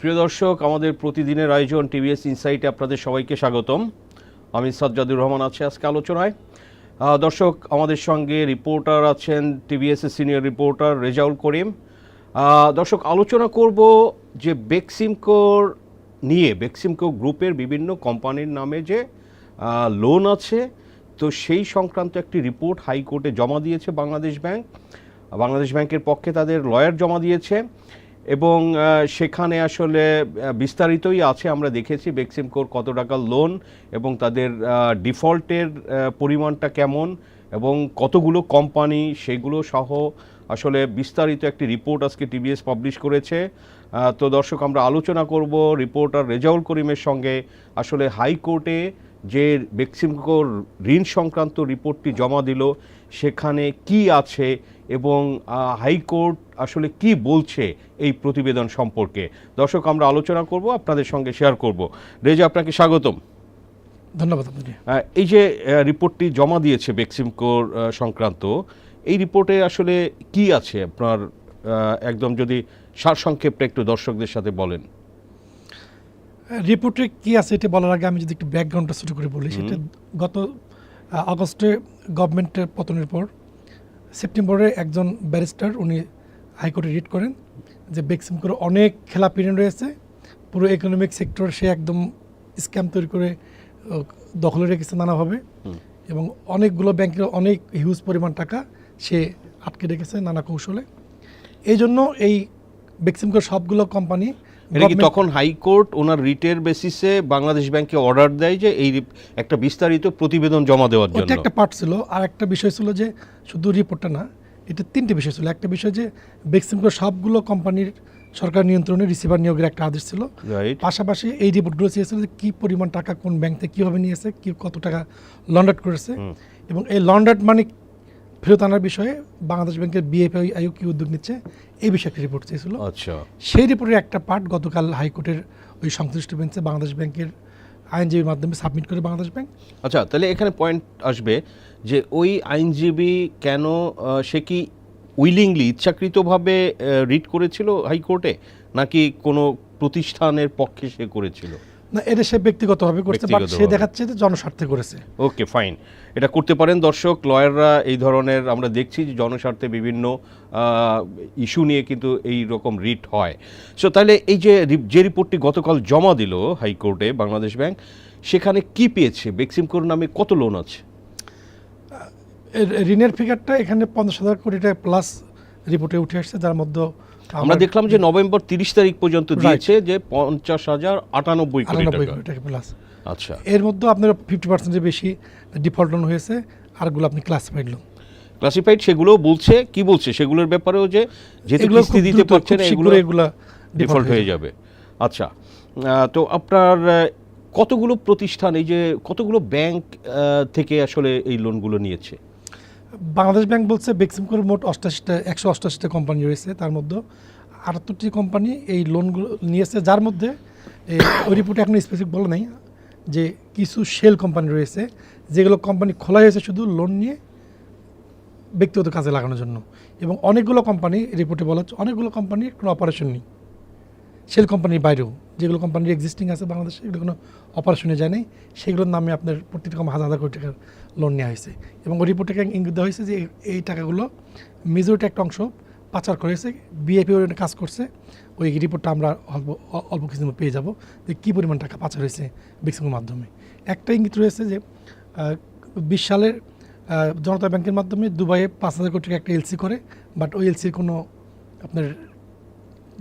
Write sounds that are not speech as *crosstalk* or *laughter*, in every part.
প্রিয় দর্শক, আমাদের প্রতিদিনের আয়োজন টিভিএস ইনসাইটে আপনাদের সবাইকে স্বাগতম। আমি সাজ্জাদুর রহমান আছি আজকে আলোচনায়। দর্শক, আমাদের সঙ্গে রিপোর্টার আছেন টিভিএস এর সিনিয়র রিপোর্টার রেজাউল করিম। দর্শক, আলোচনা করব যে বেক্সিমকোর নিয়ে, বেক্সিমকো গ্রুপের বিভিন্ন কোম্পানির নামে যে লোন আছে, তো সেই সংক্রান্ত একটি রিপোর্ট হাইকোর্টে জমা দিয়েছে বাংলাদেশ ব্যাংক। বাংলাদেশ ব্যাংকের পক্ষে তাদের লয়ার জমা দিয়েছে। এবং সেখানে আসলে বিস্তারিতই আছে, আমরা দেখেছি বেক্সিমকোর কত টাকা লোন এবং তাদের ডিফল্টের পরিমাণটা কেমন এবং কতগুলো কোম্পানি সেগুলো সহ আসলে বিস্তারিত একটি রিপোর্ট আজকে টিভিএস পাবলিশ করেছে। তো দর্শক, আমরা আলোচনা করব রিপোর্টার রেজাউল করিমের সঙ্গে। আসলে হাইকোর্টে যে বেক্সিমকোর ঋণ সংক্রান্ত রিপোর্টটি জমা দিল সেখানে কি আছে এবং হাইকোর্ট আসলে কি বলছে এই প্রতিবেদন সম্পর্কে? দর্শক আমরা আলোচনা করব আপনাদের সঙ্গে শেয়ার করব। রেজা আপনাকে স্বাগতম। ধন্যবাদ আপনাকে। এই যে রিপোর্টটি জমা দিয়েছে বেক্সিমকোর সংক্রান্ত এই রিপোর্টে আসলে কি আছে? আপনার একদম যদি সারসংক্ষেপটা একটু দর্শকদের সাথে বলেন। রিপোর্টে কি আছে এটা বলার আগে আমি যদি একটু ব্যাকগ্রাউন্ডটা শুরু করে বলি সেটা গত আগস্টে গভর্নমেন্টের পতনের পর সেপ্টেম্বরে একজন ব্যারিস্টার উনি হাইকোর্টে রিট করেন যে বেক্সিম করে অনেক খেলাপি রয়েছে পুরো ইকোনমিক সেক্টর সে একদম স্ক্যাম তৈরি করে দখলে রেখেছে নানাভাবে এবং অনেকগুলো ব্যাংকের অনেক হিউজ পরিমাণ টাকা সে আটকে রেখেছে নানা কৌশলে। এই জন্য এই বেক্সিমকোর সবগুলো কোম্পানি এটা কি তখন হাইকোর্ট ওনার রিটের বেসিসে বাংলাদেশ ব্যাংকে অর্ডার দেয় যে এই একটা বিস্তারিত প্রতিবেদন জমা দেওয়ার জন্য? একটা পার্ট ছিল। আর একটা বিষয় ছিল যে শুধু রিপোর্টটা না এটা তিনটে বিষয় ছিল। একটা বিষয় যে বেক্সিমকো সবগুলো কোম্পানির সরকার নিয়ন্ত্রণে রিসিভার নিয়োগের একটা আদেশ ছিল। পাশাপাশি এই রিপোর্টগুলো চেয়েছিল যে কী পরিমাণ টাকা কোন ব্যাংক থেকে কীভাবে নিয়েছে কী কত টাকা লন্ডার্ড করেছে। এবং এই লন্ডার্ড মানি ফেরত আনার বিষয়ে বাংলাদেশ ব্যাংকের বিএফআই আইও কি উদ্যোগ নিচ্ছে? এই বিষয়ে একটা রিপোর্ট চেয়েছিল। আচ্ছা। সেই রিপোর্টের একটা পার্ট গতকাল হাইকোর্টের ওই সংশ্লিষ্ট বেঞ্চে বাংলাদেশ ব্যাংকের আইনজীবীর মাধ্যমে সাবমিট করে বাংলাদেশ ব্যাংক। আচ্ছা তাহলে এখানে পয়েন্ট আসবে যে ওই আইনজীবী কেন সে কি উইলিংলি ইচ্ছাকৃতভাবে রিড করেছিল হাইকোর্টে? নাকি কোনো প্রতিষ্ঠানের পক্ষে সে করেছিল? না এটা সে ব্যক্তিগতভাবে করছে বাট সে দেখাচ্ছে যে জনস্বার্থে করেছে। ওকে ফাইন এটা করতে পারেন দর্শক লয়াররা এই ধরনের আমরা দেখছি যে জনস্বার্থে বিভিন্ন ইস্যু নিয়ে কিন্তু এই রকম রিট হয়। সো তাহলে এই যে যে রিপোর্টটি গতকাল জমা দিল হাইকোর্টে বাংলাদেশ ব্যাংক সেখানে কি পেয়েছে? বেক্সিমকোর নামে কত লোন আছে? ঋণের ফিগারটা এখানে পঞ্চাশ হাজার কোটি টাকা প্লাস রিপোর্টে উঠে আসছে যার মধ্যে আমরা দেখলাম যে নভেম্বর তিরিশ তারিখ পর্যন্ত দিয়েছে যে পঞ্চাশ হাজার আটানব্বই কোটি আটানব্বই টাকা কোটি টাকা প্লাস আচ্ছা। এর মধ্যে আপনার ফিফটি পার্সেন্টের বেশি ডিফল্ট লোন হয়েছে আরগুলো আপনি ক্লাসিফাইড লোন ক্লাসিফাইড সেগুলো বলছে কি বলছে? সেগুলোর ব্যাপারেও যে যেহেতু এগুলো কিস্তি দিতে পারছে না এগুলো এগুলা ডিফল্ট হয়ে যাবে। আচ্ছা। তো আপনার কতগুলো প্রতিষ্ঠান এই যে কতগুলো ব্যাংক থেকে আসলে এই লোনগুলো নিয়েছে? বাংলাদেশ ব্যাংক বলছে বেক্সিমকোর মোট অষ্টাশিটা, একশো অষ্টাশিটা কোম্পানি রয়েছে তার মধ্যে। আটাত্তরটি কোম্পানি এই লোনগুলো নিয়েছে, যার মধ্যে ওই রিপোর্টে এখন স্পেসিফিক বলে নাই যে কিছু শেল কোম্পানি রয়েছে, যেগুলো কোম্পানি খোলা হয়েছে শুধু লোন নিয়ে ব্যক্তিগত কাজে লাগানোর জন্য। এবং অনেকগুলো কোম্পানি রিপোর্টে বলা হচ্ছে, অনেকগুলো কোম্পানির কোনো অপারেশন নেই। সেল কোম্পানির বাইরেও, যেগুলো কোম্পানির এক্সিস্টিং আছে বাংলাদেশে, এগুলো কোনো অপারেশনে যায় নাই, সেগুলোর নামে আপনার প্রত্যেকটা কোম্পানি হাজার হাজার কোটি টাকার লোন নেওয়া হয়েছে। এবং ওই রিপোর্টে ইঙ্গিত দেওয়া হয়েছে যে এই- টাকাগুলো মেজরিটি একটা অংশ পাচার করেছে বিএপি কাজ করছে, ওই রিপোর্টটা আমরা অল্প অল্প কিছুদিন পেয়ে যাব যে কী পরিমাণ টাকা পাচার হয়েছে বিক্সিমের মাধ্যমে। একটা ইঙ্গিত রয়েছে যে বিশ সালের জনতা ব্যাংকের মাধ্যমে দুবাইয়ে পাঁচ হাজার কোটি টাকা একটা এলসি করে বাট ওই এলসির কোনো আপনার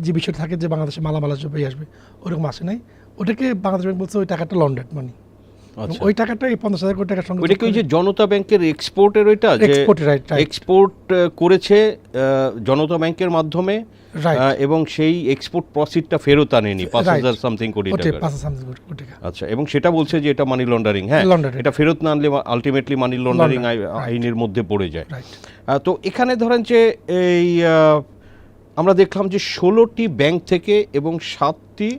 যে বিষয়টা থাকে যে বাংলাদেশে মালামাল আসবে আসবে ওরকম আসে নাই। ওটাকে বাংলাদেশ ব্যাংক বলছে ওই টাকাটা লন্ডেড মানি আচ্ছা। ওই টাকাটা এই পঞ্চাশ হাজার কোটি টাকার সঙ্গে ওইটা কি যে জনতা ব্যাংকের এক্সপোর্টের ওইটা? এক্সপোর্ট রাইট রাইট এক্সপোর্ট করেছে জনতা ব্যাংকের মাধ্যমে এবং সেই এক্সপোর্ট প্রসিডটা ফেরত আনেনি পাঁচ হাজার সামথিং কোটি টাকা। আচ্ছা এবং সেটা বলছে যে এটা মানি লন্ডারিং হ্যাঁ. এটা ফেরত না আনলে আলটিমেটলি মানি লন্ডারিং আইনের মধ্যে পড়ে যায়। তো এখানে ধরেন যে এই আমরা দেখলাম যে ষোলোটি ব্যাংক থেকে এবং সাতটি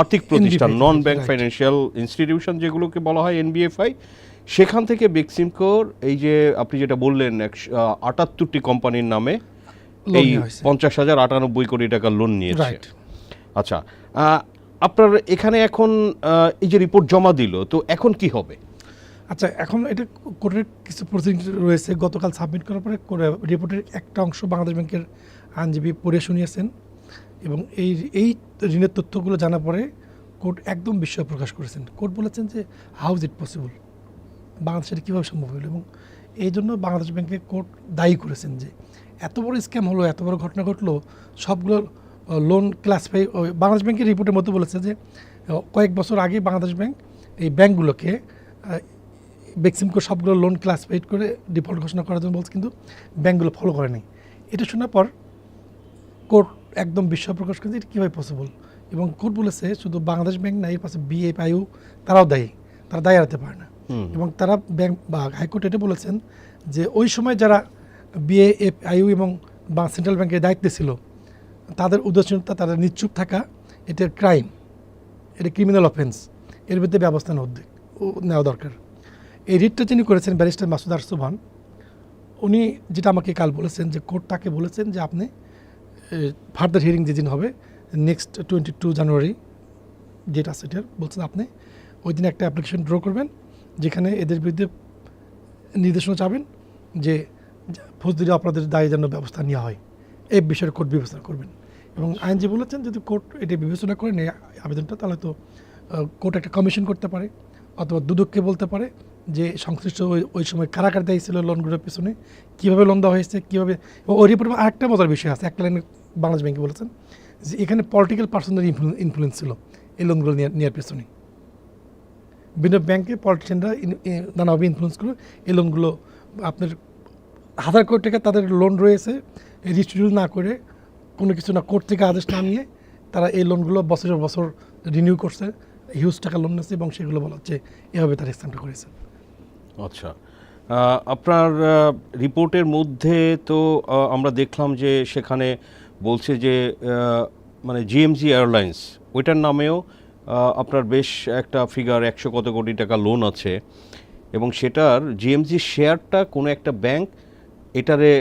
আর্থিক প্রতিষ্ঠান নন ব্যাংক. ফাইন্যান্সিয়াল ইনস্টিটিউশন যেগুলোকে বলা হয় এনবিএফআই সেখান থেকে বেক্সিমকোর এই যে আপনি যেটা বললেন আটাত্তরটি কোম্পানির নামে এই পঞ্চাশ হাজার আটানব্বই কোটি টাকার লোন নিয়েছে। আচ্ছা আপনার এখানে এখন এই যে রিপোর্ট জমা দিল তো এখন কি হবে? আচ্ছা এখন এটা কোর্টের কিছু প্রসিডিং রয়েছে। গতকাল সাবমিট করার পরে রিপোর্টের একটা অংশ বাংলাদেশ ব্যাংকের আইনজীবী পড়ে শুনিয়েছেন এবং এই এই ঋণের তথ্যগুলো জানার পরে কোর্ট একদম বিস্ময় প্রকাশ করেছেন। কোর্ট বলেছেন যে হাউ ইজ ইট পসিবল বাংলাদেশের কীভাবে সম্ভব হলো? এবং এই জন্য বাংলাদেশ ব্যাংকে কোর্ট দায়ী করেছেন যে, এত বড় স্ক্যাম হলো, এত বড় ঘটনা ঘটলো, সবগুলো লোন ক্লাসিফাই বাংলাদেশ ব্যাংকের রিপোর্টের মধ্যে বলেছে যে কয়েক বছর আগে বাংলাদেশ ব্যাংক এই ব্যাংকগুলোকে বেক্সিমকো সবগুলো লোন ক্লাসিফাইড করে ডিফল্ট ঘোষণা করার জন্য বলছে, কিন্তু ব্যাংকগুলো ফলো করে নাই এটা শোনার পর কোর্ট একদম বিশ্ব প্রকাশ করেছে এটা কীভাবে পসিবল এবং কোর্ট বলেছে শুধু বাংলাদেশ ব্যাংক না এর পাশে বিএফআইউ তারাও দায়ী তারা দায়ী এড়াতে পারে না। এবং তারা ব্যাংক বা হাইকোর্ট এটা বলেছেন যে ওই সময় যারা বিএএফআইউ এবং বা সেন্ট্রাল ব্যাংকের দায়িত্বে ছিল তাদের উদাসীনতা তাদের নিশ্চুপ থাকা এটা ক্রাইম এটা ক্রিমিনাল অফেন্স এর বিরুদ্ধে ব্যবস্থা নেওয়া উদ্যোগ নেওয়া দরকার। এই রিটটা যিনি করেছেন ব্যারিস্টার মাসুদ আরসুভান উনি যেটা আমাকে কাল বলেছেন যে কোর্ট তাকে বলেছেন যে আপনি ফার্দার হিয়ারিং যেদিন হবে নেক্সট টোয়েন্টি টু জানুয়ারি যেটা সেটার বলছেন আপনি ওই দিন একটা অ্যাপ্লিকেশন ড্র করবেন, যেখানে এদের বিরুদ্ধে নির্দেশনা চাবেন যে ফৌজদারি অপরাধের দায়ে যেন ব্যবস্থা নেওয়া হয়। এই বিষয়ে কোর্ট বিবেচনা করবেন। এবং আইনজীবী বলেছেন, যদি কোর্ট এটি বিবেচনা করে নেয় আবেদনটা, তাহলে তো কোর্ট একটা কমিশন করতে পারে, অথবা দুদককে বলতে পারে যে সংশ্লিষ্ট ওই ওই সময় কারা কারা দায়ী ছিল লোনগুলোর পিছনে, কীভাবে লোন দেওয়া হয়েছে, কীভাবে ওই রিপোর্টে আরেকটা মজার বিষয় আছে একটা লাইনে বাংলাদেশ ব্যাংকে বলেছেন যে এখানে পলিটিক্যাল পার্সনের ইনফ্লুয়েন্স ছিল এই লোনগুলো নেওয়ার পেছনে। বিভিন্ন ব্যাংকে পলিটিশিয়ানরা নানাভাবে ইনফ্লুয়েন্স করে এই লোনগুলো আপনার হাজার কোটি টাকা তাদের লোন রয়েছে রিস্টিউল না করে কোনো কিছু না কোর্ট থেকে আদেশ না নিয়ে তারা এই লোনগুলো বছরের বছর রিনিউ করছে হিউজ টাকা লোন নিয়েছে এবং সেগুলো বলা হচ্ছে এভাবে তারা এক্সটেন্ড করেছে। আচ্ছা আপনার রিপোর্টের মধ্যে তো আমরা দেখলাম যে সেখানে বলছে যে মানে জিএমজি এয়ারলাইন্স ওইটার নামেও আপনার বেশ একটা ফিগার একশো কত কোটি টাকা লোন আছে। এবং সেটার জিএমজি শেয়ারটা কোনো একটা ব্যাংক এটারে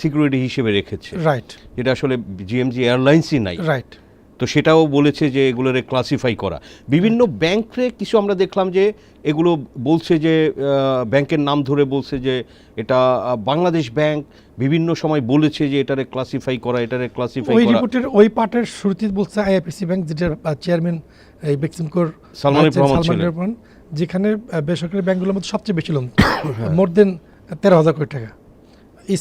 সিকিউরিটি হিসেবে রেখেছে। রাইট যেটা আসলে জিএমজি এয়ারলাইন্সই নাই। রাইট তো সেটাও বলেছে যে এগুলোরে ক্লাসিফাই করা। বিভিন্ন ব্যাংকে কিছু আমরা দেখলাম যে এগুলো বলছে যে ব্যাংকের নাম ধরে বলছে যে এটা বাংলাদেশ ব্যাংক বিভিন্ন সময় বলেছে যে এটারে ক্লাসিফাই করা এটারে ক্লাসিফাই ওই রিপোর্টের ওই পার্টের শুরুতে বলছে আইএফএসি ব্যাংক যেটার চেয়ারম্যান এই বেক্সিমকোর সালমান রহমান ছিলেন। যেখানে বেসরকারি ব্যাংকগুলোর মধ্যে সবচেয়ে বেশি লোন *coughs* মোর দেন তেরো হাজার কোটি টাকা।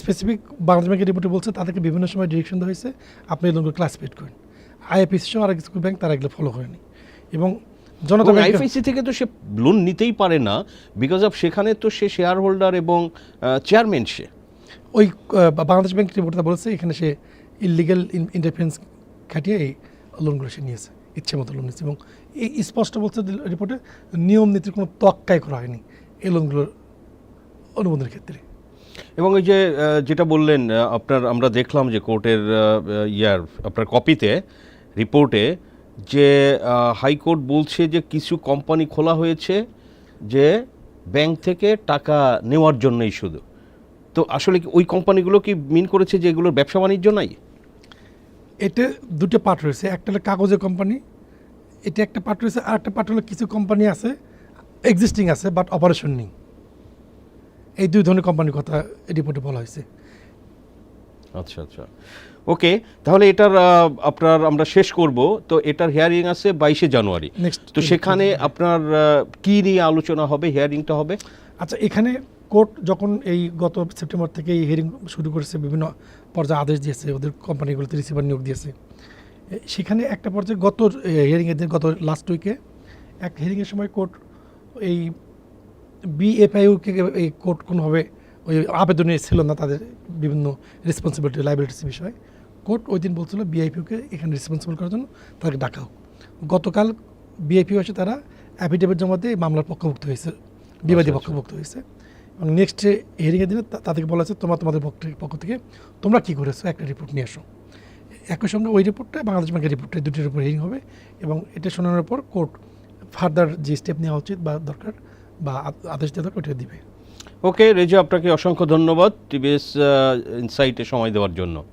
স্পেসিফিক বাংলাদেশ ব্যাংকের রিপোর্টে বলছে তাদেরকে বিভিন্ন সময় ডিরেকশন দেওয়া হয়েছে আপনি এই লোনগুলো ক্লাসিফাইড করেন। আইএফএসি সহ আর কিছু ব্যাংক তারা এগুলো ফলো করেনি। এবং জনতা আইএফআইসি থেকে তো সে লোন নিতেই পারে না বিকজ অফ সেখানে তো সে শেয়ার হোল্ডার এবং চেয়ারম্যান সে। ওই বাংলাদেশ ব্যাংক রিপোর্টটা বলেছে এখানে সে ইলিগাল ইন্টারফারেন্স খাটিয়ে এই লোনগুলো সে নিয়েছে ইচ্ছে মতো লোন নিয়েছে। এবং এই স্পষ্ট বলছে রিপোর্টে নিয়ম নীতির কোনো তক্কাই করা হয়নি এই লোনগুলোর অনুমোদনের ক্ষেত্রে। এবং ওই যে যেটা বললেন আপনার আমরা দেখলাম যে কোর্টের ইয়ার আপনার কপিতে রিপোর্টে যে হাইকোর্ট বলছে যে কিছু কোম্পানি খোলা হয়েছে যে ব্যাংক থেকে টাকা নেওয়ার জন্যই শুধু। তো আসলে কি ওই কোম্পানিগুলো কি মিন করেছে যে এগুলোর ব্যবসা বাণিজ্য নাই? এতে দুটো পার্ট রয়েছে। একটা হলো কাগজের কোম্পানি এটা একটা পার্ট রয়েছে আর একটা পার্ট হলো কিছু কোম্পানি আছে এক্সিস্টিং আছে বাট অপারেশন নেই। এই দুই ধরনের কোম্পানির কথা রিপোর্টে বলা হয়েছে। আচ্ছা আচ্ছা। ওকে তাহলে এটার আপনার আমরা শেষ করব। তো এটার হিয়ারিং আছে বাইশে জানুয়ারি। তো সেখানে আপনার কি নিয়ে আলোচনা হবে হিয়ারিংটা হবে? আচ্ছা এখানে কোর্ট যখন এই গত সেপ্টেম্বর থেকে এই হিয়ারিং শুরু করেছে বিভিন্ন পর্যায়ে আদেশ দিয়েছে ওদের কোম্পানিগুলোতে রিসিভার নিয়োগ দিয়েছে। সেখানে একটা পর্যায়ে গত হিয়ারিংয়ের দিন গত লাস্ট উইকে এক হিয়ারিংয়ের সময় কোর্ট এই বিএফআইউকে এই কোর্ট কোনোভাবে ওই আবেদনে ছিল না তাদের বিভিন্ন রেসপন্সিবিলিটি লাইবিলিটিস বিষয়ে। কোর্ট ওই দিন বলছিল বিআইপিউকে এখানে রেসপন্সিবল করার জন্য তাদেরকে ডাকা হোক। গতকাল বিআইপিউ এসে তারা অ্যাফিডেভিট জমা দিয়ে মামলার পক্ষভুক্ত হয়েছে বিবাদী আচ্ছা, আচ্ছা। পক্ষভুক্ত হয়েছে। এবং নেক্সট হিয়ারিংয়ের দিনে তাদেরকে বলা হয়েছে তোমরা তোমাদের পক্ষ- থেকে তোমরা কী করেছ? একটা রিপোর্ট নিয়ে এসো। একই সঙ্গে ওই রিপোর্টটা বাংলাদেশ ব্যাংকের রিপোর্টটা দুটির উপর হিয়ারিং হবে এবং এটা শোনানোর পর কোর্ট ফার্দার যে স্টেপ নেওয়া উচিত বা দরকার বা আদেশ দেওয়া দরকার ওটা দিবে। ওকে রেজা আপনাকে অসংখ্য ধন্যবাদ টিভিএস ইনসাইটে সময় দেওয়ার জন্য।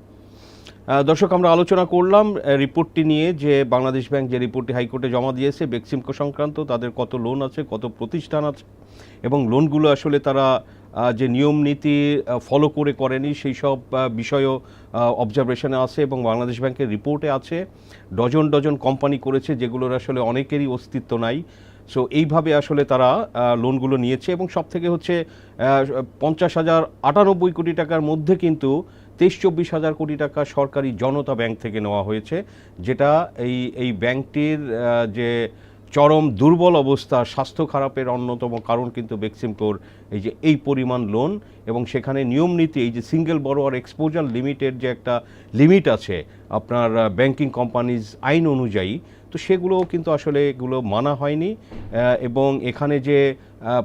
দর্শক, আমরা আলোচনা করলাম রিপোর্টটি নিয়ে যে বাংলাদেশ ব্যাংক যে রিপোর্টটি হাইকোর্টে জমা দিয়েছে, বেক্সিমকো সংক্রান্ত, তাদের কত লোন আছে, কত প্রতিষ্ঠান আছে, এবং লোনগুলো আসলে তারা যে নিয়ম নীতি ফলো করে করেনি, সেই সব বিষয়ও অবজারভেশনে আছে এবং বাংলাদেশ ব্যাংকের রিপোর্টে আছে। ডজন ডজন কোম্পানি করেছে, যেগুলোর আসলে অনেকেরই অস্তিত্ব নাই। সো এইভাবে আসলে তারা লোনগুলো নিয়েছে এবং সব থেকে হচ্ছে পঞ্চাশ হাজার আটানব্বই কোটি টাকার মধ্যে কিন্তু তেইশ চব্বিশ হাজার কোটি টাকা সরকারি জনতা ব্যাংক থেকে নেওয়া হয়েছে, যেটা এই এই ব্যাংকটির যে চরম দুর্বল অবস্থা, স্বাস্থ্য খারাপের অন্যতম কারণ কিন্তু বেক্সিমকোর, এই যে এই পরিমাণ লোন এবং সেখানে নিয়ম নীতি, এই যে সিঙ্গেল বড়োয়ার এক্সপোজার লিমিটের যে একটা লিমিট আছে আপনার ব্যাংকিং কোম্পানিজ আইন অনুযায়ী, তো সেগুলোও কিন্তু আসলে এগুলো মানা হয়নি এবং এখানে যে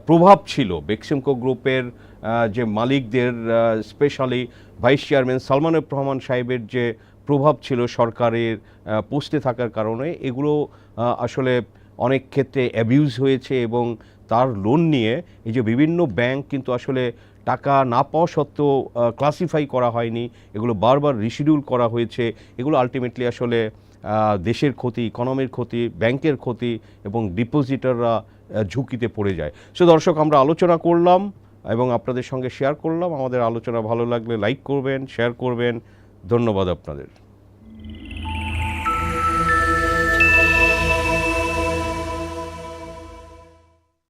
প্রভাব ছিল। বেক্সিমকো গ্রুপের যে মালিকদের specially vice chairman Salman Rahman সাহেবের যে প্রভাব ছিল সরকারের পোস্টে থাকার কারণে, এগুলো আসলে অনেক ক্ষেত্রে অ্যাবিউজ হয়েছে এবং তার লোন নিয়ে এই যে বিভিন্ন ব্যাংক কিন্তু আসলে টাকা না পাওয়া সত্ত্বেও ক্লাসিফাই করা হয়নি। এগুলো বারবার রিশিডিউল করা হয়েছে। এগুলো আলটিমেটলি আসলে দেশের ক্ষতি ইকোনমির ক্ষতি ব্যাংকের ক্ষতি এবং ডিপোজিটাররা ঝুঁকিতে পড়ে যায়। সো দর্শক, আমরা আলোচনা করলাম এবং আপনাদের সঙ্গে শেয়ার করলাম। আমাদের আলোচনা ভালো লাগলে লাইক করবেন শেয়ার করবেন। ধন্যবাদ আপনাদের।